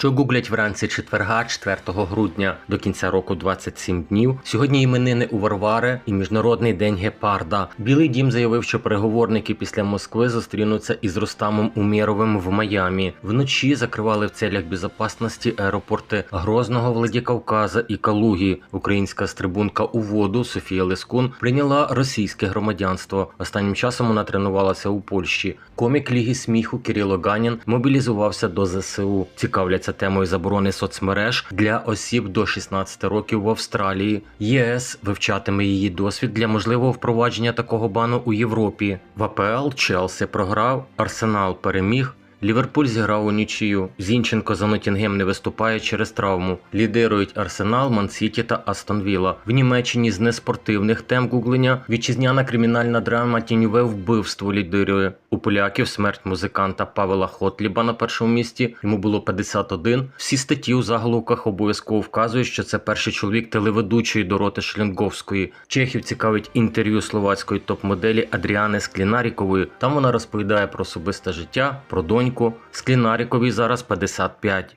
Що гуглять вранці четверга, 4 грудня до кінця року 27 днів. Сьогодні іменини у Варвари і Міжнародний день гепарда. Білий дім заявив, що переговорники після Москви зустрінуться із Рустамом Умєровим в Майамі. Вночі закривали в целях безопасності аеропорти Грозного, Владикавказа і Калугі. Українська стрибунка у воду Софія Лескун прийняла російське громадянство. Останнім часом вона тренувалася у Польщі. Комік Ліги сміху Кирило Ганін мобілізувався до ЗСУ. Цікавляться темою заборони соцмереж для осіб до 16 років в Австралії. ЄС вивчатиме її досвід для можливого впровадження такого бану у Європі. В АПЛ Челсі програв, Арсенал переміг. Ліверпуль зіграв у нічию. Зінченко за Нотінгем не виступає через травму. Лідирують Арсенал, Мансіті та Астон Вілла. В Німеччині з неспортивних тем гуглення вітчизняна кримінальна драма Тіньове вбивство лідирує. У поляків смерть музиканта Павела Хотліба на першому місці. Йому було 51. Всі статті у заголовках обов'язково вказують, що це перший чоловік телеведучої Дороти Шлінговської. Чехів цікавить інтерв'ю словацької топ-моделі Адріани Склінарікової. Там вона розповідає про особисте життя, про доньку. Склінаріковій зараз 55.